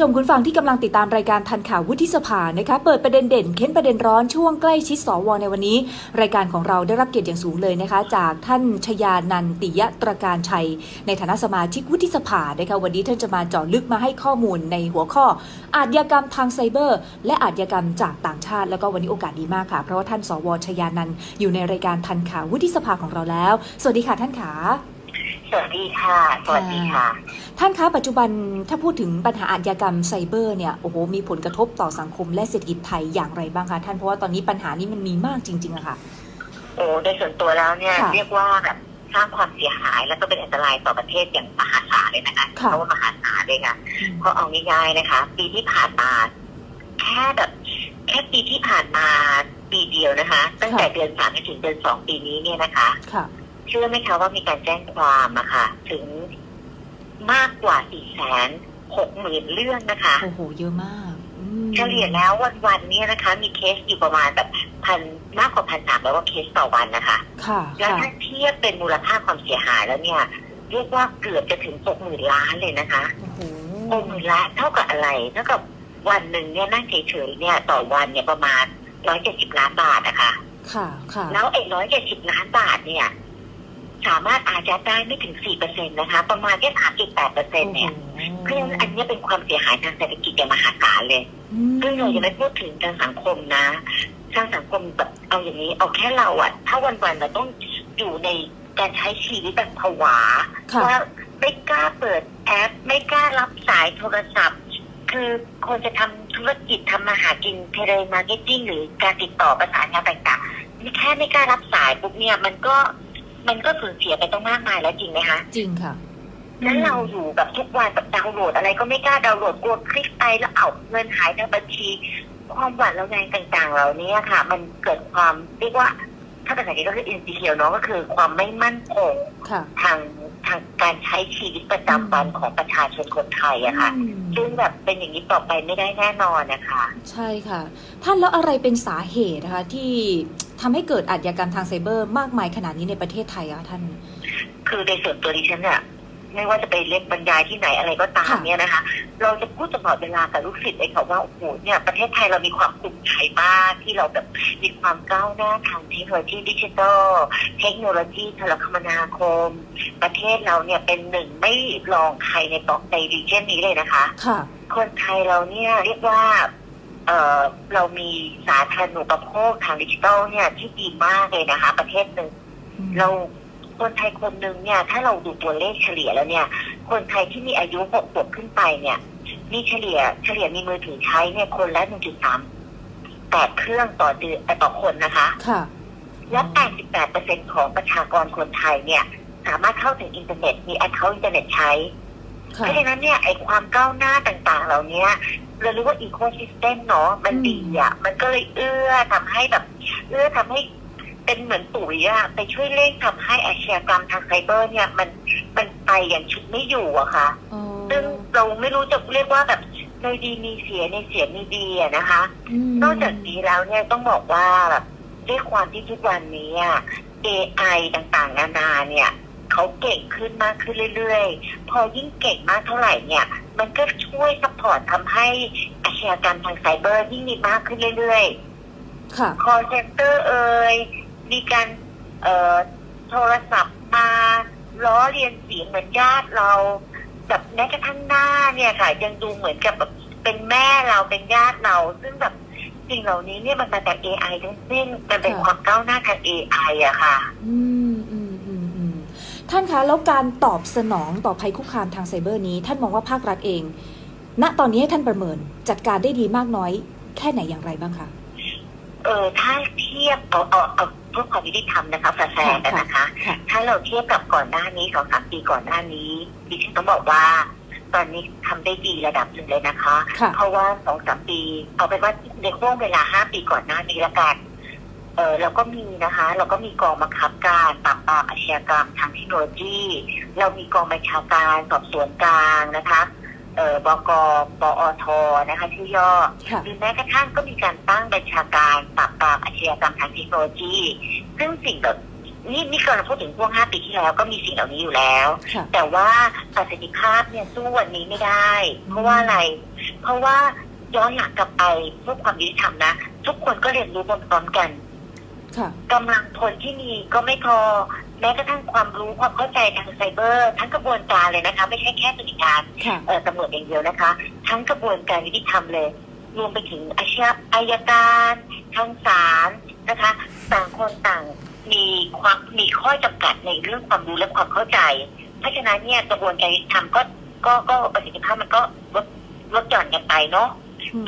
ชมคุณฟังที่กำลังติดตามรายการทันข่าววุฒิสภานะคะเปิดประเด็นเด่นเค้นประเด็นร้อนช่วงใกล้ชิดสวในวันนี้ รายการของเราได้รับเกียรติอย่างสูงเลยนะคะ จากท่านชยานันติยะตรการชัย ในฐานะสมาชิกวุฒิสภานะคะวันนี้ท่านจะมาเจาะลึกมาให้ข้อมูลในหัวข้อ อาชญากรรมทางไซเบอร์ และอาชญากรรมจากต่างชาติ แล้วก็วันนี้โอกาสดีมากค่ะ เพราะว่าท่านสวชยานันอยู่ในรายการทันข่าววุฒิสภาของเราแล้ว สวัสดีค่ะท่านขา สวัสดีค่ะ สวัสดีค่ะ ท่านคะปัจจุบันถ้าพูดถึงปัญหาอาชญากรรมไซเบอร์เนี่ยโอ้โหมีผลกระทบต่อสังคมและเศรษฐกิจไทยอย่างไรบ้างคะท่านเพราะว่าตอนนี้ปัญหานี้มันมีมากจริงๆอะค่ะ โอ้โดยส่วนตัวแล้วเนี่ยค่ะเรียกว่าแบบสร้างความเสียหายแล้วก็เป็นอันตรายต่อประเทศอย่างมหาศาลเลยนะคะค่ะเพราะว่ามหาศาลเลยค่ะเพราะเอาง่ายๆนะคะ ปีที่ผ่านมาแค่แบบแค่ปีที่ผ่านมาปีเดียวนะคะ ตั้งแต่เดือนสามจนถึงเดือนสองปีนี้เนี่ยนะคะค่ะ เชื่อไหมคะว่ามีการแจ้งความอะค่ะ ถึงมากกว่าสี่แสนหกหมื่นเรื่องนะคะโอ้โหเยอะมากอืมเฉลี่ยแล้ววันๆเนี่ยนะคะ มีเคสอยู่ประมาณแบบพันมากกว่าพันสามร้อยกว่าเคสต่อวันนะคะ ค่ะ แล้วค่ะถ้าเทียบเป็นมูลค่าความเสียหายแล้วเนี่ย เรียกว่าเกือบจะถึงหกหมื่นล้านเลยนะคะโอ้โหหกหมื่นล้านเท่ากับอะไรเท่ากับวันหนึ่งเนี่ยนั่งเฉยๆเนี่ยต่อวันเนี่ยประมาณร้อยเจ็ดสิบล้านบาทนะคะ ค่ะ ค่ะ แล้วไอ้ร้อยเจ็ดสิบล้านบาทเนี่ย สามารถอายัดได้ไม่ถึงสี่เปอร์เซ็นต์นะคะ ประมาณแค่สามจุดแปดเปอร์เซ็นต์เนี่ยเพราะฉะนั้นอันเนี้ยเป็นความเสียหายทางเศรษฐกิจอย่างมหาศาลเลยอืมซึ่งเราจะไม่พูดถึงทางสังคมนะทางสังคมแบบเอาอย่างนี้ เอาแค่เราอะถ้าวันๆเราต้องอยู่ในการใช้ชีวิตแบบผวาค่ะว่าไม่กล้าเปิดแอป ไม่กล้ารับสายโทรศัพท์ คือคนจะทำธุรกิจทำมาหากินเทเลมาร์เก็ตติ้งหรือการติดต่อประสานงานต่างๆนี่แค่ไม่กล้ารับสายปุ๊บเนี่ยมันก็ มันก็สูญเสียไปต้องมากมายแล้วจริงไหมคะจริงค่ะแล้วเราอยู่แบบทุกวันแบบดาวน์โหลดอะไรก็ไม่กล้าดาวน์โหลดกลัวคลิกไปแล้วเอาเงินหายในบัญชี ความหวาดระแวงต่างๆเหล่านี้ค่ะ มันเกิดความเรียกว่าถ้าภาษาอังกฤษก็คือ insecure เนาะก็คือความไม่มั่นคงค่ะทางทางการใช้ชีวิตประจำวันของประชาชนคนไทยอะค่ะอืมซึ่งแบบเป็นอย่างนี้ต่อไปไม่ได้แน่นอนนะคะ ใช่ค่ะ ท่านแล้วอะไรเป็นสาเหตุนะคะที่ ทำให้เกิดอาชญากรรมทางไซเบอร์มากมายขนาดนี้ในประเทศไทยอะท่าน คือในส่วนตัวดิฉันเนี่ยไม่ว่าจะไปเล่นบรรยายที่ไหนอะไรก็ตามค่ะเนี่ยนะคะ เราจะพูดตลอดเวลากับลูกศิษย์เลยค่ะว่าโอ้โหเนี่ยประเทศไทยเรามีความภูมิใจมากที่เราแบบมีความก้าวหน้าทางเทคโนโลยีดิจิทัลเทคโนโลยีโทรคมนาคม ประเทศเราเนี่ยเป็นหนึ่งไม่รองใครในตอกในรีเจนนี้เลยนะคะค่ะคนไทยเราเนี่ยเรียกว่า เออเรามีสาธารณูปโภคทางดิจิทัลเนี่ยที่ดีมากเลยนะคะ ประเทศหนึ่งเราคนไทยคนหนึ่งเนี่ย ถ้าเราดูตัวเลขเฉลี่ยแล้วเนี่ย คนไทยที่มีอายุหกขวบขึ้นไปเนี่ยมีเฉลี่ยเฉลี่ยมีมือถือใช้เนี่ยคนละหนึ่งจุดสามแปดเครื่องต่อเดือนเอ่อต่อคนนะคะ ค่ะ และแปดสิบแปดเปอร์เซ็นของประชากรคนไทยเนี่ย สามารถเข้าถึงอินเทอร์เน็ตมีแอคเคาท์อินเทอร์เน็ตใช้ค่ะเพราะฉะนั้นเนี่ยไอความก้าวหน้าต่างๆ เหล่านี้ เรารู้ว่าอีโค y ิสเต็มเนาะมันอืมดีอะ มันก็เลยเอื้อทำให้แบบ เอื้อทำให้เป็นเหมือนปุ๋ยอะไปช่วยเร่งทำให้อาชญากรรมทางไซเบอร์เนี่ยมันมันไปอย่างชุดไม่อยู่อะค่ะอ๋อซึ่งเราไม่รู้จะเรียกว่าแบบในดีมีเสียในเสียมีดีอะนะคะมนอกจากนี้แล้วเนี่ยต้องบอกว่าแบบด้วยความที่ทุกวันนี้อะ AI ต่างๆ นานาเนี่ยเขาเก่งขึ้นมากขึ้นเรื่อยๆ พอยิ่งเก่งมากเท่าไหร่เนี่ย มันก็ช่วยซัพพอร์ตทำให้อาชญากรรมทางไซเบอร์ยิ่งมีมากขึ้นเรื่อยค่ะๆ call center เอ่ยมีการเอ่อโทรศัพท์มาล้อเลียนเสียงเหมือนญาติเราแบบแม้กระทั่งหน้าเนี่ยค่ะ ยังดูเหมือนกับแบบเป็นแม่เราเป็นญาติเรา ซึ่งแบบสิ่งเหล่านี้เนี่ยมันมาจาก AI ทั้งสิ้นมันเป็นค่ะความก้าวหน้าทาง AI อะค่ะ อืมอืมอืมอืม ท่านคะแล้วการตอบสนองต่อภัยคุกคามทางไซเบอร์นี้ ท่านมองว่าภาครัฐเอง ณตอนนี้ให้ท่านประเมินจัดการได้ดีมากน้อย แค่ไหนอย่างไรบ้างคะเออถ้าเทียบเอาเอาเอาเพื่อความยุติธรรมนะคะแฟร์ๆกันนะคะค่ะถ้าเราเทียบกับก่อนหน้านี้สองสามปีก่อนหน้านี้ดิฉันต้องบอกว่า ตอนนี้ทำได้ดีระดับหนึ่งเลยนะคะค่ะเพราะว่าสองสามปี เอาเป็นว่าในช่วงเวลาห้าปีก่อนหน้านี้ละกัน เออเราก็มีนะคะ เราก็มีกองบังคับการปราบปรามอาชญากรรมทางเทคโนโลยี เรามีกองบัญชาการสอบสวนกลางนะคะเออบกปอทนะคะชื่อย่อค่ะหรือแม้กระทั่งก็มีการตั้งบัญชาการปราบปรามอาชญากรรมทางเทคโนโลยี ซึ่งสิ่งแบบนี่นี่กำลังพูดถึงพวกห้าปีที่แล้วก็มีสิ่งเหล่านี้อยู่แล้วค่ะแต่ว่าประสิทธิภาพเนี่ยสู้วันนี้ไม่ได้ เพราะว่าอะไร เพราะว่าย้อนหลังกลับไปเพื่อความยุติธรรมนะ ทุกคนก็เรียนรู้พร้อมๆกันค่ะ กำลังพลที่มีก็ไม่พอแม้กระทั่งความรู้ความเข้าใจทางไซเบอร์ ทั้งกระบวนการเลยนะคะ ไม่ใช่แค่บริการค่ะเอ่อตำรวจอย่างเดียวนะคะ ทั้งกระบวนการยุติธรรมเลย รวมไปถึงอาชญาอายการทางศาลนะคะ ต่างคนต่างมีความมีข้อจำกัดในเรื่องความรู้และความเข้าใจ เพราะฉะนั้นเนี่ยกระบวนการยุติธรรมก็ก็ก็ประสิทธิภาพมันก็ลดลดหย่อนกันไปเนาะ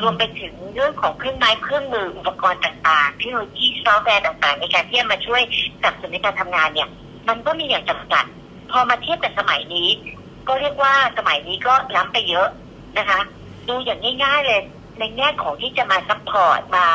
รวมไปถึงเรื่องของเครื่องไม้เครื่องมืออุปกรณ์ต่างๆเทคโนโลยีซอฟต์แวร์ต่างๆ ในการที่จะมาช่วยสนับสนุนในการทำงานเนี่ย มันก็มีอย่างจำกัด พอมาเทียบกับสมัยนี้ ก็เรียกว่าสมัยนี้ก็ล้ำไปเยอะนะคะ ดูอย่างง่ายๆเลยในแง่ของที่จะมาซัพพอร์ตมา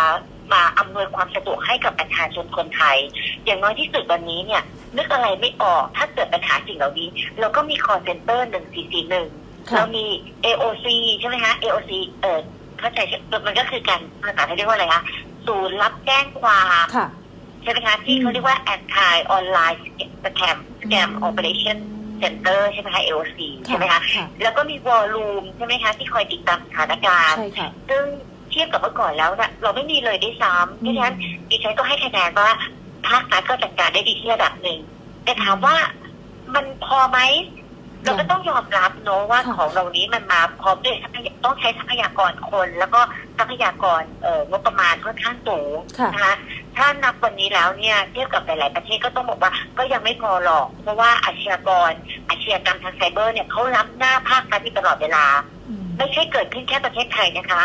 มาอำนวยความสะดวกให้กับประชาชนคนไทย อย่างน้อยที่สุดวันนี้เนี่ย นึกอะไรไม่ออกถ้าเกิดปัญหาสิ่งเหล่านี้ เราก็มี call center 1441ค่ะเรามี AOC ใช่ไหมคะ AOC เออ เข้าใจใช่มันก็คือการภาษาไทยเรียกว่าอะไรคะศูนย์รับแจ้งความค่ะ ใช่ไหมคะที่เขาเรียกว่า anti online scam scam operation center ใช่ไหมคะ AOC ใช่ไหมคะค่ะแล้วก็มีวอลลุ่มใช่ไหมคะที่คอยติดตามสถานการณ์ใช่ค่ะซึ่งเทียบกับเมื่อก่อนแล้วนะเราไม่มีเลยด้วยซ้ำเพราะฉะนั้นดิฉันก็ให้คะแนนว่าภาครัฐก็จัดการได้ดีที่ระดับหนึ่งแต่ถามว่ามันพอไหม เราก็ต้องยอมรับเนอะว่าค่ะของเหล่านี้มันมาพร้อมด้วยทรัพยาต้องใช้ทรัพยากรคน แล้วก็ทรัพยากรเอ่องบประมาณค่อนข้างสูงค่ะนะคะถ้านับวันนี้แล้วเนี่ยเทียบกับหลาย ๆ ประเทศก็ต้องบอกว่าก็ยังไม่พอหรอก เพราะว่าอาชญากรอาชญากรรมทางไซเบอร์เนี่ยเขารับหน้าภาครัฐอยู่ตลอดเวลาอืมไม่ใช่เกิดขึ้นแค่ประเทศไทยนะคะ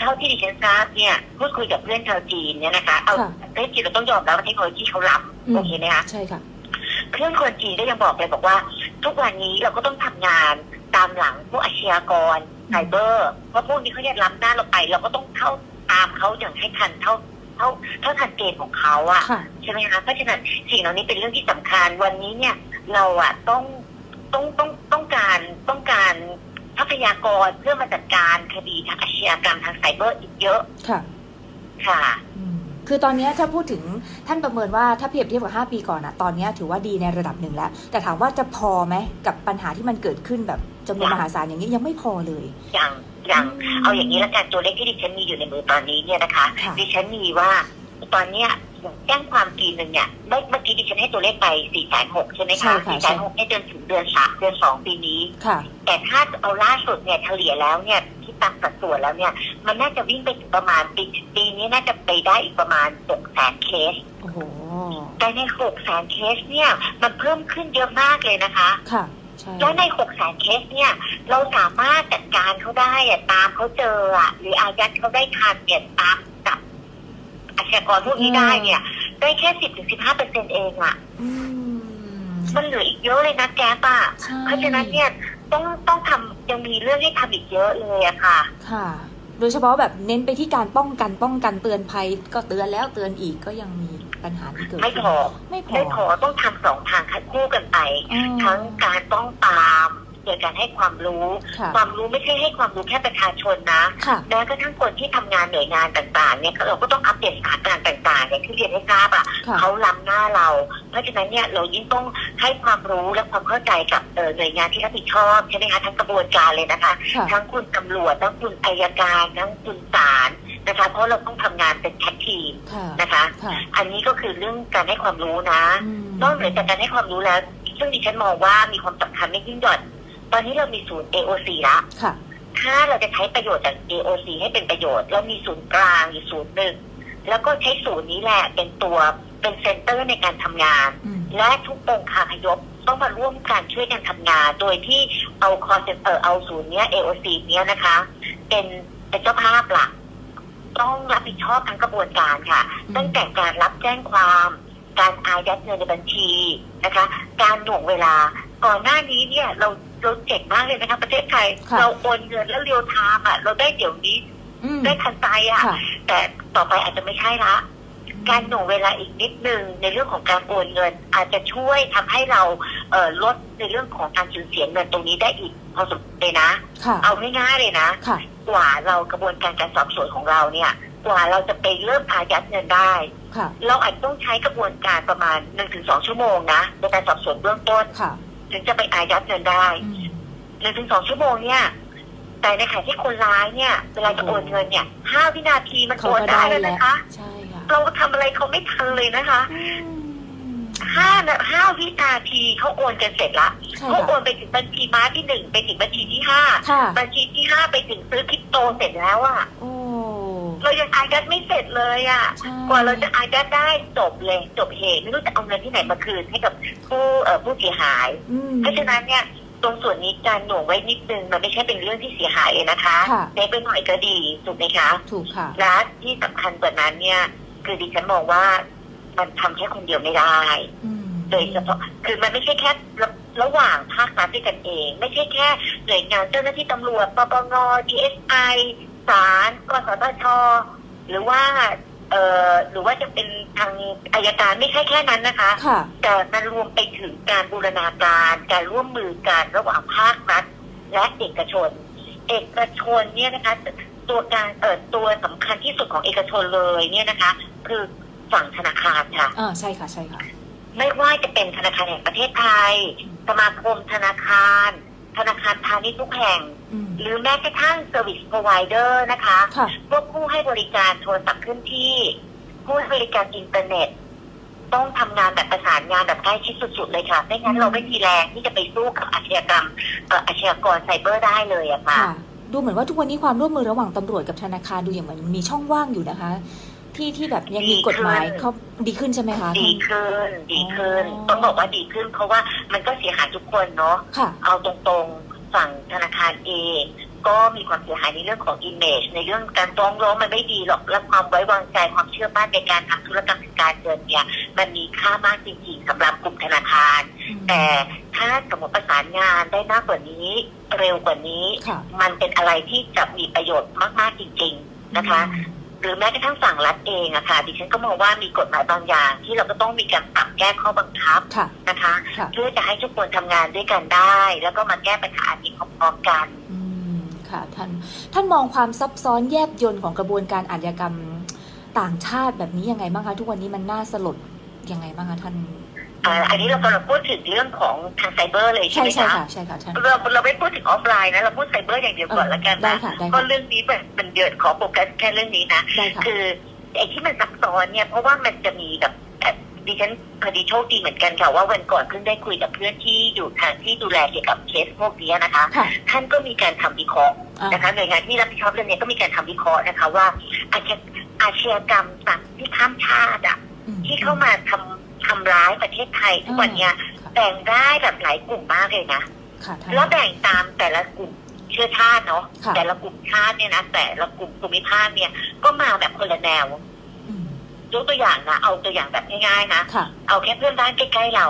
เท่าที่ดิฉันทราบเนี่ยพูดคุยกับเพื่อนชาวจีนเนี่ยนะคะ เอาค่ะประเทศจีนเราต้องยอมรับว่าเทคโนโลยีเขาล้อืมำโอเคไหมคะใช่ค่ะเพื่อนคนจีนก็ยังบอกเลยบอกว่า ทุกวันนี้เราก็ต้องทำงานตามหลังพวกอาชญากรไซเบอร์เพราะพวกนี้เขาเนี่ยล้ำหน้าเราไป เราก็ต้องเข้าตามเขาอย่างให้ทันเท่าเท่าเท่าทันเกณฑ์ของเขาอะค่ะใช่ไหมคะเพราะฉะนั้นสิ่งเหล่านี้เป็นเรื่องที่สำคัญวันนี้เนี่ย เราอะต้องต้องต้องต้องการต้องการทรัพยากรเพื่อมาจัดการคดีทางอาชญากรรมทางไซเบอร์อีกเยอะค่ะ ค่ะอืม คือตอนเนี้ยถ้าพูดถึงท่านประเมินว่าถ้าเปรียบเทียบกับ 5 ปีก่อนอะตอนเนี้ยถือว่าดีในระดับหนึ่งแล้ว แต่ถามว่าจะพอไหมกับปัญหาที่มันเกิดขึ้นแบบจำนวนมหาศาลอย่างนี้ยังไม่พอเลยอย่างอย่างอืมเอาอย่างนี้ละกันตัวเลขที่ดิฉันมีอยู่ในมือตอนนี้เนี่ยนะคะค่ะดิฉันมีว่าตอนเนี้ย แจ้งความปีหนึ่งเนี่ยเมื่อเมื่อกี้ดิฉันให้ตัวเลขไปสี่แสนหกใช่ไหมใช่คะค่ะสี่แสนหกเนี่ยเดือนถึงเดือนสามเดือนสองปีนี้ ค่ะ แต่ถ้าเอาล่าสุดเนี่ยเฉลี่ยแล้วเนี่ยที่ตามสัดส่วนแล้วเนี่ย มันน่าจะวิ่งไปถึงประมาณปีปีนี้น่าจะไปได้อีกประมาณหกแสนเคส โอ้โห แต่ในหกแสนเคสเนี่ยมันเพิ่มขึ้นเยอะมากเลยนะคะ ค่ะ ใช่ แล้วในหกแสนเคสเนี่ย เราสามารถจัดการเขาได้อะตามเขาเจออะหรืออายัดเขาได้ทันเนี่ยตามจับ อาชญากรพวกนี้ได้เนี่ย ได้แค่สิบถึงสิบห้าเปอร์เซ็นเองอะอืมมันเหลืออีกเยอะเลยนะแก๊ปอะใช่เพราะฉะนั้นเนี่ยต้องต้องทำยังมีเรื่องให้ทำอีกเยอะเลยอะค่ะ ค่ะ โดยเฉพาะแบบเน้นไปที่การป้องกันป้องกันเตือนภัยก็เตือนแล้วเตือนอีกก็ยังมีปัญหาที่เกิดไม่ขึ้นพอไม่พอไม่พอต้องทำสองทางคู่กันไปอืมทั้งการต้องตาม โดยการให้ความรู้ค่ะความรู้ไม่ใช่ให้ความรู้แค่ประชาชนนะค่ะแม้กระทั่งคนที่ทำงานหน่วยงานต่างๆเนี่ยเราก็ต้องอัปเดตสถานการณ์ต่างๆเนี่ยที่เรียนให้ทราบอะค่ะเขาล้ำหน้าเรา เพราะฉะนั้นเนี่ยเรายิ่งต้องให้ความรู้และความเข้าใจกับเอ่อหน่วยงานที่รับผิดชอบใช่ไหมคะทั้งกระบวนการเลยนะคะค่ะทั้งคุณตำรวจทั้งคุณอายการทั้งคุณศาลนะคะเพราะเราต้องทำงานเป็นแท็กทีมค่ะนะคะค่ะอันนี้ก็คือเรื่องการให้ความรู้นะอืมนอกเหนือจากการให้ความรู้แล้ว ซึ่งดิฉันมองว่ามีความสำคัญไม่ยิ่งหย่อน ตอนนี้เรามีศูนย์ AOC ละค่ะ ถ้าเราจะใช้ประโยชน์จาก AOC ให้เป็นประโยชน์ เรามีศูนย์กลางอยู่ศูนย์หนึ่งแล้วก็ใช้ศูนย์นี้แหละเป็นตัวเป็นเซ็นเตอร์ในการทำงานอืมและทุกองค์คาพยพต้องมาร่วมกันช่วยกันทำงาน โดยที่เอาคอเซ็นเตอร์เอาศูนย์เนี้ย AOC เนี้ยนะคะ เป็นเป็นเจ้าภาพหลักต้องรับผิดชอบทั้งกระบวนการค่ะอืมตั้งแต่การรับแจ้งความ การอายัดเงินในบัญชีนะคะ การหน่วงเวลา ก่อนหน้านี้เนี่ย เราเราเจ๋งมากเลยนะคะประเทศไทย ค่ะเราโอนเงินแล้วเรียวไทม์อะเราได้เดี๋ยวนี้อืมได้ทันใจอะ ค่ะ แต่ต่อไปอาจจะไม่ใช่ละ การหน่วงเวลาอีกนิดนึงในเรื่องของการโอนเงิน อาจจะช่วยทำให้เราเอ่อลดในเรื่องของการสูญเสียเงินตรงนี้ได้อีกพอสมควรเลยนะ ค่ะ เอาง่ายๆเลยนะ ค่ะ กว่าเรากระบวนการการสอบสวนของเราเนี่ย กว่าเราจะไปเริ่มอายัดเงินได้ ค่ะ เราอาจต้องใช้กระบวนการประมาณหนึ่งถึงสองชั่วโมงนะในการสอบสวนเบื้องต้น ค่ะ ถึงจะไปอายัดเงินได้อืมหนึ่งถึงสองชั่วโมงเนี่ย แต่ในขณะที่คนร้ายเนี่ย เวลาจะโอนเงินเนี่ยห้าวินาทีมันเขาโอนก็ได้ได้แล้วแล้วนะคะใช่ค่ะเราทำอะไรเขาไม่ทันเลยนะคะอืมห้านาห้าวินาทีเขาโอนกันเสร็จละใช่เขาโอค่ะนไปถึงบัญชีม้าที่หนึ่งไปถึงบัญชีที่ห้าค่ะบัญชีที่ห้าไปถึงซื้อคริปโตเสร็จแล้วอะโอ้ เรายังอายัดไม่เสร็จเลยอะใช่กว่าเราจะอายัดได้จบเลยจบเหตุไม่รู้จะเอาเงินที่ไหนมาคืนให้กับผู้เอ่อผู้เสียหายอืมเพราะฉะนั้นเนี่ยตรงส่วนนี้การหน่วงไว้นิดนึงมันไม่ใช่เป็นเรื่องที่เสียหายเลยนะคะค่ะเล็กไปหน่อยก็ดีถูกไหมคะถูกค่ะและที่สำคัญกว่านั้นเนี่ย คือดิฉันมองว่ามันทำแค่คนเดียวไม่ได้อืมโดยเฉพาะคือมันไม่ใช่แค่ระระหว่างภาครัฐด้วยกันเอง ไม่ใช่แค่หน่วยงานเจ้าหน้าที่ตำรวจปปง DSI ศาลกสทช หรือว่า เอ่อหรือว่าจะเป็นทางอายการไม่ใช่แค่นั้นนะคะค่ะ แต่มันรวมไปถึงการบูรณาการการร่วมมือกันระหว่างภาครัฐและเอกชน เอกชนเนี่ยนะคะ ตัวการเอ่อตัวสำคัญที่สุดของเอกชนเลยเนี่ยนะคะ คือฝั่งธนาคารค่ะ อ่าใช่ค่ะใช่ค่ะ ไม่ว่าจะเป็นธนาคารแห่งประเทศไทย สมาคมธนาคาร ธนาคารพาณิชย์ทุกแห่งอืมหรือแม้กระทั่ง Service Provider นะคะค่ะพวกผู้ให้บริการโทรศัพท์เคลื่อนที่ ผู้ให้บริการอินเทอร์เน็ต ต้องทำงานแบบประสานงานแบบใกล้ชิดสุด ๆ เลยค่ะไม่งั้นเราไม่มีแรงที่จะไปสู้กับอาชญากรรมเอ่ออาชญากรไซเบอร์ได้เลยอะค่ะค่ะดูเหมือนว่าทุกวันนี้ความร่วมมือระหว่างตำรวจกับธนาคารดูอย่างเหมือนมีช่องว่างอยู่นะคะ ที่ที่แบบยังมีกฎหมายดีขึ้นเขาดีขึ้นใช่ไหมคะ ดีขึ้น ดีขึ้นอ๋อต้องบอกว่าดีขึ้น เพราะว่ามันก็เสียหายทุกคนเนาะค่ะเอาตรงๆฝั่งธนาคารเองก็มีความเสียหายในเรื่องของ image ในเรื่องการฟ้องร้องมันไม่ดีหรอกและความไว้วางใจความเชื่อมั่นในการทำธุรกรรมทางการเงินเนี่ย มันมีค่ามากจริงๆสำหรับกลุ่มธนาคาร แต่ถ้าสมมติประสานงานได้มากกว่านี้ เร็วกว่านี้ค่ะมันเป็นอะไรที่จะมีประโยชน์มากๆจริง ๆนะคะ หรือแม้กระทั่งฝั่งรัฐเองอะค่ะดิฉันก็มองว่ามีกฎหมายบางอย่าง ที่เราก็ต้องมีการปรับแก้ข้อบังคับค่ะนะคะค่ะเพื่อจะให้ทุกคนทำงานด้วยกันได้ แล้วก็มาแก้ปัญหานี้พร้อมๆกันอืมค่ะท่านท่านมองความซับซ้อนแยบยลของกระบวนการอาชญากรรมต่างชาติแบบนี้ยังไงบ้างคะทุกวันนี้มันน่าสลดยังไงบ้างคะท่าน อ่าอันนี้เรากำลังพูดถึงเรื่องของทางไซเบอร์เลยใช่ใช่ไหมใช่คะค่ะใช่ค่ะท่านเราเราไม่พูดถึงออฟไลน์นะเราพูดไซเบอร์อย่างเดียวก่อนละกันได้นะค่ะได้เพราะค่ะเรื่องนี้มันมันเยอะขอโฟกัสแค่เรื่องนี้นะได้ค่ะคือไอ้ที่มันซับซ้อนเนี่ยเพราะว่ามันจะมีแบบเอ่อดิฉันพอดีโชคดีเหมือนกันค่ะว่าวันก่อนเพิ่งได้คุยกับเพื่อนที่อยู่ทางที่ดูแลเกี่ยวกับเคสพวกนี้นะคะค่ะท่านก็มีการทำวิเคราะห์อ่านะคะหน่วยงานที่รับผิดชอบเรื่องนี้ก็มีการทำวิเคราะห์นะคะว่าอาชญาอาชญากรรมต่างที่ข้ามชาติอะอืมที่เข้ามาทำ ทำร้ายประเทศไทยทุกวันเนี้ยค่ะแบ่งได้แบบหลายกลุ่มมากเลยนะค่ะท่านแล้วแบ่งตามแต่ละกลุ่มเชื้อชาติเนาะค่ะแต่ละกลุ่มชาติเนี่ยนะแต่ละกลุ่มภูมิภาคเนี่ย ก็มาแบบคนละแนวอืมยกตัวอย่างนะเอาตัวอย่างแบบง่ายๆนะค่ะเอาแค่เพื่อนบ้านใกล้ๆเรา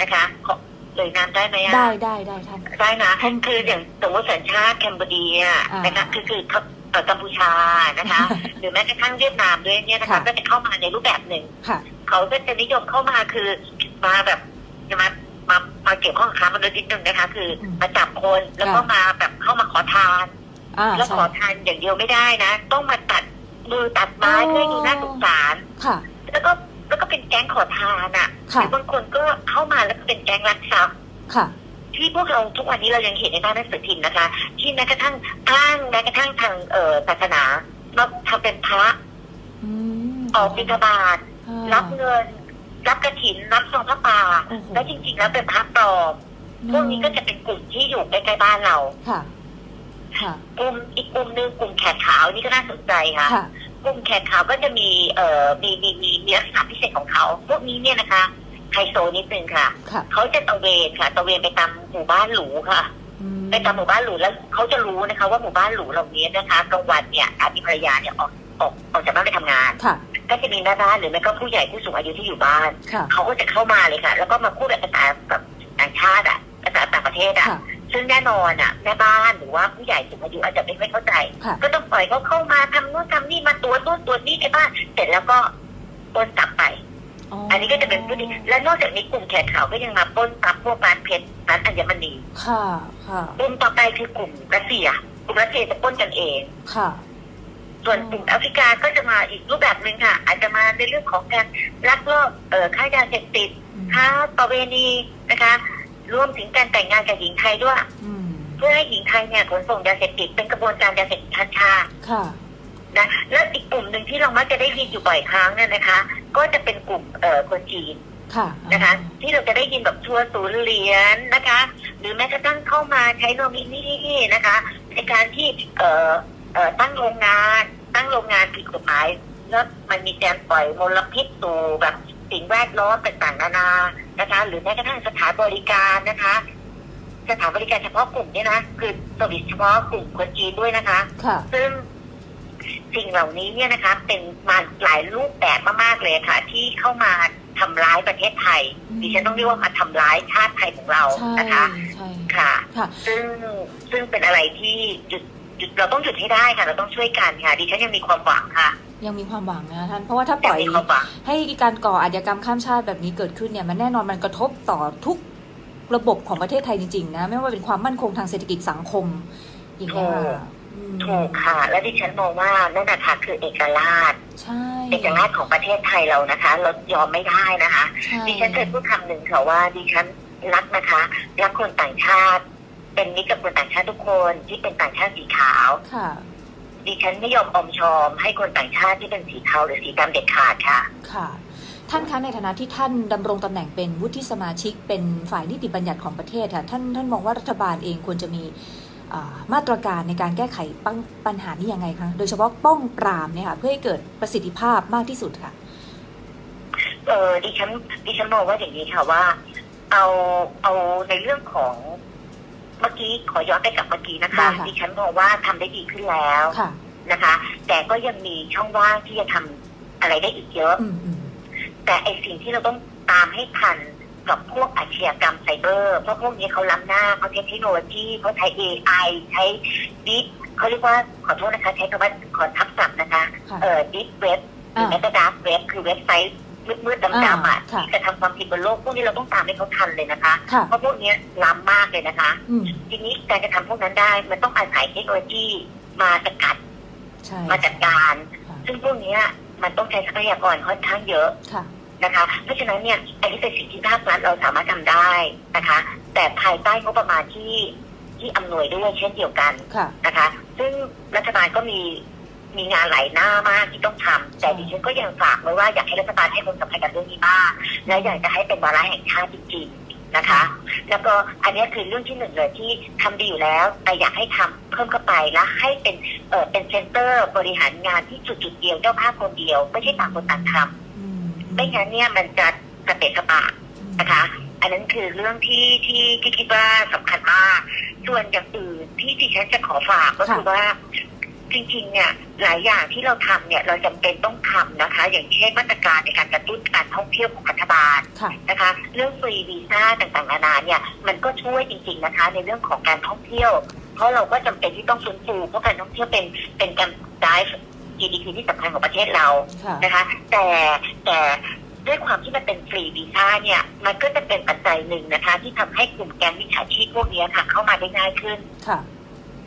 นะคะขอเลยนามได้ไหมอะได้ได้ได้ท่านได้นะผมคืออย่างสมมติสัญชาติแคนเบอร์เดียอ่านนะคะคือคือเขาเอ่อ กัมพูชานะคะ หรือแม้กระทั่งเวียดนามด้วยเนี่ยนะคะค่ะก็จะเข้ามาในรูปแบบหนึ่งค่ะเขาก็จะนิยมเข้ามาคือมาแบบจะมามามาเกี่ยวข้องกับค้ามนุษย์นิดนึงนะคะ คืออมมาจับคนแล้วก็ค่ะมาแบบเข้ามาขอทานอ่าแล้วใช่ขอทานอย่างเดียวไม่ได้นะ ต้องมาตัดมือตัดไม้อ๋อเพื่อให้ดูน่าสงสารค่ะแล้วก็แล้วก็เป็นแก๊งขอทานอะหค่ะรือบางคนก็เข้ามาแล้วก็เป็นแก๊งรักทรัพย์ค่ะ ที่พวกเราทุกวันนี้เรายังเห็นในหน้าหนังสือพิมพ์นะคะ ที่แม้กระทั่งอ้างแม้กระทั่งทางเอ่อศาสนามาทำเป็นพระอืมออกบิณฑบาตอ่ารับเงิน รับกระถิน รับซองพระป่าโอ้โหแล้วจริง ๆ แล้วเป็นพระปลอมพวกนี้ก็จะเป็นกลุ่มที่อยู่ใกล้ๆบ้านเราค่ะค่ะกลุ่มอีกกลุ่มหนึ่งกลุ่มแขกขาวนี่ก็น่าสนใจค่ะค่ะ กลุ่มแขกขาวก็จะมีเอ่อมีมีมีมีลักษณะพิเศษของเขา พวกนี้เนี่ยนะคะ ไฮโซนิดนึงค่ะ ค่ะ เขาจะตระเวนค่ะตระเวนไปตามหมู่บ้านหรูค่ะ อืมไปตามหมู่บ้านหรูแล้วเขาจะรู้นะคะ ว่าหมู่บ้านหรูเหล่านี้นะคะกลางวันเนี่ยอามีภรรยาเนี่ยออกออกออกจากบ้านไปทำงาน ค่ะ ก็จะมีแม่บ้านหรือไม่ก็ผู้ใหญ่ผู้สูงอายุที่อยู่บ้าน ค่ะ เขาก็จะเข้ามาเลยค่ะ แล้วก็มาพูดแบบภาษาแบบต่างชาติอะภาษาต่างประเทศอะ ค่ะ ซึ่งแน่นอนอะแม่บ้านหรือว่าผู้ใหญ่สูงอายุอาจจะไม่ค่อยเข้าใจ ค่ะ ก็ต้องปล่อยเขาเข้ามาทำนู่นทำนี่มาตัวจนู่นตัวจนี่ในบ้านเสร็จแล้วก็ปล้นกลับไป อันนี้ก็จะเป็นพฤติและนอกจากนี้กลุ่มแขกขาวก็ยังมาปล้นตับพวกร้านเพชรร้านอัญมณีค่ะค่ะกลุ่มต่อไปคือกลุ่มรัสเซียกลุ่มรัสเซียจะปล้นกันเองค่ะ ส่วนกลุ่มแอฟริกาก็จะมาอีกรูปแบบหนึ่งค่ะ อาจจะมาในเรื่องของการลักลอบเอ่อค้ายาเสพติดอืมค้าประเวณีนะคะ รวมถึงการแต่งงานกับหญิงไทยด้วยอืมเพื่อให้หญิงไทยเนี่ยขนส่งยาเสพติดเป็นกระบวนการยาเสพติดข้ามชาติค่ะนะแล้วอีกกลุ่มหนึ่งที่เรามักจะได้ยินอยู่บ่อยครั้งเนี่ยนะคะ ก็จะเป็นกลุ่มเอ่อคนจีนค่ะนะคะ ที่เราจะได้ยินแบบทัวร์ศูนย์เหรียญนะคะ หรือแม้กระทั่งเข้ามาใช้โนมินี่นะคะ ในการที่เอ่อเอ่อตั้งโรงงานตั้งโรงงานผิดกฎหมายแล้วมันมีการปล่อยมลพิษสู่แบบสิ่งแวดล้อมต่างๆนานานะคะ หรือแม้กระทั่งสถานบริการนะคะสถานบริการเฉพาะกลุ่มเนี่ยนะ คือสวิสเฉพาะกลุ่มคนจีนด้วยนะคะค่ะซึ่ง สิ่งเหล่านี้เนี่ยนะคะ เป็นมาหลายรูปแบบมากๆเลยค่ะ ที่เข้ามาทำร้ายประเทศไทยอืมดิฉันต้องเรียกว่ามาทำร้ายชาติไทยของเราใช่นะคะใช่ค่ะค่ะ ซึ่งซึ่งเป็นอะไรที่จุดจุดเราต้องจุดให้ได้ค่ะ เราต้องช่วยกันค่ะ ดิฉันยังมีความหวังค่ะ ยังมีความหวังนะท่าน เพราะว่าถ้าปยัล่อยมีความหวังให้การก่ออาชญากรรมข้ามชาติแบบนี้เกิดขึ้นเนี่ยมันแน่นอนมันกระทบต่อทุกระบบของประเทศไทยจริงๆนะ ไม่ว่าเป็นความมั่นคงทางเศรษฐกิจสังคมอย่างเงี้ยค่ะอืม ถูกค่ะ และดิฉันมองว่านั่นนะคะคือเอกราชใช่เอกราชของประเทศไทยเรานะคะเรายอมไม่ได้นะคะใช่ดิฉันเคยพูดคำหนึ่งค่ะว่าดิฉันรักนะคะรักคนต่างชาติ เป็นมิตรกับคนต่างชาติทุกคนที่เป็นต่างชาติสีขาวค่ะดิฉันไม่ยอมอมชอม ให้คนต่างชาติที่เป็นสีเทาหรือสีดำเด็ดขาดค่ะ ค่ะ ท่านคะในฐานะที่ท่านดำรงตำแหน่งเป็นวุฒิสมาชิกเป็นฝ่ายนิติบัญญัติของประเทศค่ะท่านท่านมองว่ารัฐบาลเองควรจะมีอ่า มาตรการในการแก้ไขปัญปัญหานี้ยังไงคะ โดยเฉพาะป้องปรามเนี่ยค่ะเพื่อให้เกิดประสิทธิภาพมากที่สุดค่ะ เออดิฉันดิฉันมองว่าอย่างนี้ค่ะว่า เอาเอาในเรื่องของเมื่อกี้ขอย้อนไปกลับเมื่อกี้นะคะได้ค่ะดิฉันมองว่าทำได้ดีขึ้นแล้วค่ะนะคะ แต่ก็ยังมีช่องว่างที่จะทำอะไรได้อีกเยอะอืมอืมแต่ไอสิ่งที่เราต้องตามให้ทัน กับพวกอาชญากรรมไซเบอร์ เพราะพวกนี้เขาล้ำหน้าเขาใช้เทคโนโลยีเขาใช้ AI ใช้ดิเขาเรียกว่าขอโทษนะคะใช้คำว่าขอทับศัพท์นะคะค่ะเอ่อดิเว็บหรือแม้แต่ดาร์กเว็บคือเว็บไซต์มืดๆดำๆอะอ่าค่ะที่กระทำความผิดบนโลกพวกนี้เราต้องตามให้เขาทันเลยนะคะค่ะเพราะพวกนี้ล้ำมากเลยนะคะอืมทีนี้การจะทำพวกนั้นได้มันต้องอาศัยเทคโนโลยีมาสกัดใช่มาจัดการค่ะซึ่งพวกเนี้ยมันต้องใช้ทรัพยากรค่อนข้างเยอะค่ะ นะคะ เพราะฉะนั้นเนี่ยอันนี้เป็นสิ่งที่ภาครัฐเราสามารถทำได้นะคะ แต่ภายใต้งบประมาณที่ที่อำนวยด้วยเช่นเดียวกันค่ะนะคะ ซึ่งรัฐบาลก็มีมีงานหลายหน้ามากที่ต้องทำแต่ดิฉันก็ยังฝากไว้ว่าอยากให้รัฐบาลให้ความสำคัญกับเรื่องนี้มากและอยากจะให้เป็นวาระแห่งชาติจริงๆนะคะ แล้วก็อันนี้คือเรื่องที่หนึ่งเลยที่ทำดีอยู่แล้ว แต่อยากให้ทำเพิ่มเข้าไปและให้เป็นเออเป็นเซ็นเตอร์บริหารงานที่จุดจุดๆเดียวเจ้าภาพคนเดียว ไม่ใช่ต่างคนต่างทำอืม ไม่งั้นเนี่ยมันจะกระเตะกระปากนะคะ อันนั้นคือเรื่องที่ที่ที่คิดว่าสำคัญมาก ส่วนอย่างอื่นที่ดิฉันจะขอฝากก็คือว่าจริงๆ เนี่ยหลายอย่างที่เราทำเนี่ยเราจำเป็นต้องทำนะคะ อย่างเช่นมาตรการในการกระตุ้นการท่องเที่ยวของรัฐบาลค่ะนะคะ เรื่องฟรีวีซ่าต่างๆนานาเนี่ยมันก็ช่วยจริง ๆนะคะ ในเรื่องของการท่องเที่ยว เพราะเราก็จำเป็นที่ต้องฟื้นฟูเพราะการท่องเที่ยวเป็นเป็นการ drive GDP ที่สำคัญของประเทศเราค่ะนะคะ แต่แต่ด้วยความที่มันเป็นฟรีวีซ่าเนี่ย มันก็จะเป็นปัจจัยหนึ่งนะคะ ที่ทำให้กลุ่มแก๊งมิจฉาชีพพวกนี้ค่ะ เข้ามาได้ง่ายขึ้นค่ะ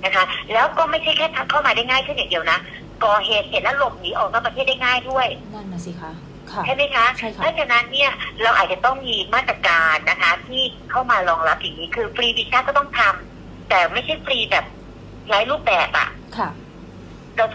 นะคะ แล้วก็ไม่ใช่แค่ทำเข้ามาได้ง่ายขึ้นอย่างเดียวนะก่อเหตุเสร็จแล้วหลบหนีออกนอกประเทศได้ง่ายด้วย นั่นนะสิคะค่ะ ใช่ไหมคะ ใช่ค่ะ เพราะฉะนั้นเนี่ยเราอาจจะต้องมีมาตรการนะคะ ที่เข้ามารองรับอย่างนี้คือฟรีวีซ่าก็ต้องทำแต่ไม่ใช่ฟรีแบบไร้รูปแบบอะค่ะ เรา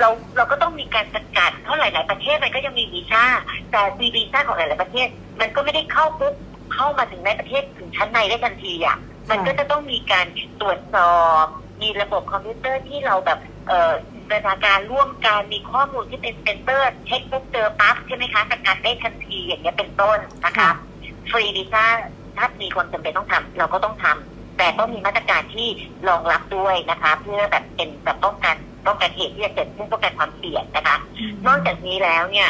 เราเราก็ต้องมีการสกัดเพราะหลาย ๆ ประเทศมันก็ยังมีวีซ่าแต่วีวีซ่าของหลาย ๆ ประเทศ มันก็ไม่ได้เข้าปุ๊บเข้ามาถึงในประเทศถึงชั้นในได้ทันทีอะมันก็จะต้องมีการตรวจสอบ มีระบบคอมพิวเตอร์ที่เราแบบเอ่อจินตนาการร่วมกันมีข้อมูลที่เป็นเซนเตอร์เช็คปุ๊บเจอปั๊บใช่ไหมคะสกัดได้ทันทีอย่างเงี้ยเป็นต้นนะคะค่ะฟรีวีซ่าถ้ามีคนจำเป็นต้องทำเราก็ต้องทำแต่ต้องมีมาตรการที่รองรับด้วยนะคะ เพื่อแบบเป็นแบบป้องกัน ป้องกันเหตุที่จะเกิดขึ้นป้องกันความเสี่ยงนะคะ นอกจากนี้แล้วเนี่ย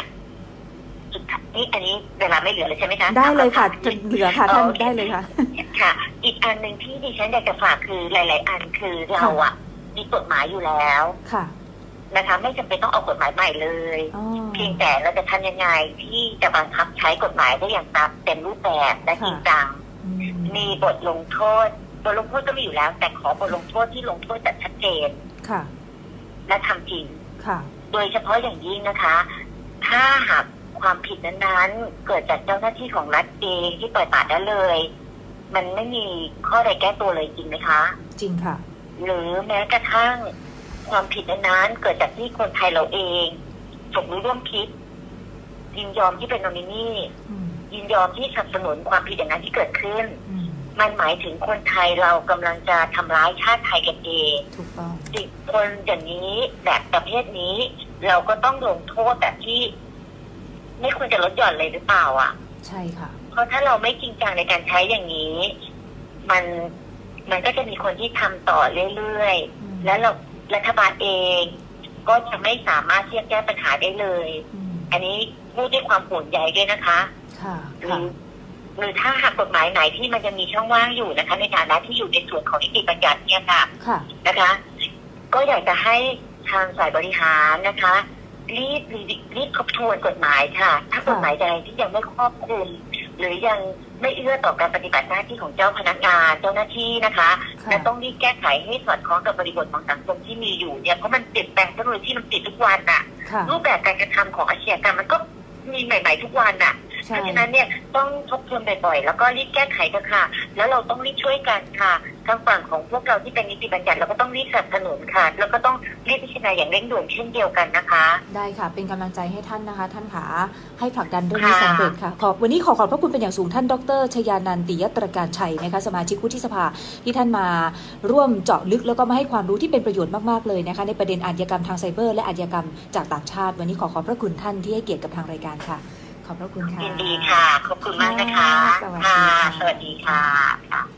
สุดท้ายนี่อันนี้เวลาไม่เหลือเลยใช่ไหมคะได้เลยค่ะถามจะเหลือค่ะท่านได้เลยค่ะ ค่ะ อีกอันหนึ่งที่ดิฉันอยากจะฝากคือหลาย ๆ อันคือเราอะมีกฎหมายอยู่แล้วค่ะนะคะไม่จำเป็นต้องเอากฎหมายใหม่เลยอ๋อเพียงแต่เราจะทำยังไงที่จะบังคับใช้กฎหมายได้อย่างตามเต็มรูปแบบและจริงจังอืมมีบทลงโทษ บทลงโทษก็มีอยู่แล้ว แต่ขอบทลงโทษที่ลงโทษแบบชัดเจนค่ะ และทำจริงค่ะโดยเฉพาะอย่างยิ่งนะคะ ถ้าหากความผิดนั้นๆ เกิดจากเจ้าหน้าที่ของรัฐเองที่ปล่อยปละละเลย มันไม่มีข้อใดแก้ตัวเลยจริงไหมคะ จริงค่ะ หรือแม้กระทั่งความผิดนั้นๆเกิดจากที่คนไทยเราเองสมรู้ร่วมคิด ยินยอมที่เป็นนอมินีอืมยินยอมที่สนับสนุนความผิดอย่างนั้นที่เกิดขึ้นอื มมันหมายถึงคนไทยเรากำลังจะทำร้ายชาติไทยกันเองถูกต้องสิคนอย่างนี้แบบประเภทนี้ เราก็ต้องลงโทษแบบที่ ไม่ควรจะลดหย่อนเลยหรือเปล่า อะ ใช่ค่ะ เพราะถ้าเราไม่จริงจังในการใช้อย่างนี้ มันมันก็จะมีคนที่ทำต่อเรื่อยอืมๆแล้วเรารัฐบาลเอง ก็จะไม่สามารถที่จะแก้ปัญหาได้เลยอืมอันนี้พูดด้วยความห่วงใยด้วยนะคะ ค่ะ หรืค่ะอหรือถ้าหากกฎหมายไหนที่มันจะมีช่องว่างอยู่นะคะ ในฐานะที่อยู่ในส่วนของนิติบัญญัติเนี่ยค่ะค่ะนะคะ ก็อยากจะให้ทางฝ่ายบริหารนะคะรีบรีบรีบทบทวนกฎหมายค่ะ ถ้ากฎหมายใดที่ยังไม่ครอบคลุมหรือยังไม่เอื้อต่อการปฏิบัติหน้าที่ของเจ้าพนักงานเจ้าหน้าที่นะคะค่ะและต้องรีบแก้ไขให้สอดคล้องกับบริบทของสังคมที่มีอยู่เนี่ยเพราะมันเปลี่ยนแปลงเทคโนโลยีมันเปลี่ยนทุกวันน่ะค่ะรูปแบบการกระทำของอาชญากรรมมันก็มีใหม่ ๆ ทุกวันน่ะ เพใช่ราะฉะนั้นเนี่ยต้องทบทวนบ่อยๆ แล้วก็รีบแก้ไขกันค่ะ แล้วเราต้องรีบช่วยกันค่ะ ทางฝั่งของพวกเราที่เป็นนิติบัญญัติเราก็ต้องรีบสนับสนุนค่ะ แล้วก็ต้องรีบพิจารณาอย่างเร่งด่วนเช่นเดียวกันนะคะ ได้ค่ะ เป็นกำลังใจให้ท่านนะคะ ท่านขาให้ผลักดันเรื่องนี้ค่ะสำเร็จค่ะ ขอบวันนี้ขอขอบพระคุณเป็นอย่างสูงท่านดรชยานันติยตรการชัยนะคะสมาชิกวุฒิสภาที่ท่านมาร่วมเจาะลึกแล้วก็มาให้ความรู้ที่เป็นประโยชน์มากๆเลยนะคะ ในประเด็นอาชญากรรมทางไซเบอร์ และอาชญากรรมจากต่างชาติ วันนี้ขอขอบพระคุณท่านที่ให้เกียรติกับทางรายการค่ะ ขอบพระคุณค่ะยินดีค่ะ ขอบคุณมากนะคะ สวัสดีค่ะ สวัสดีค่ะค่ะ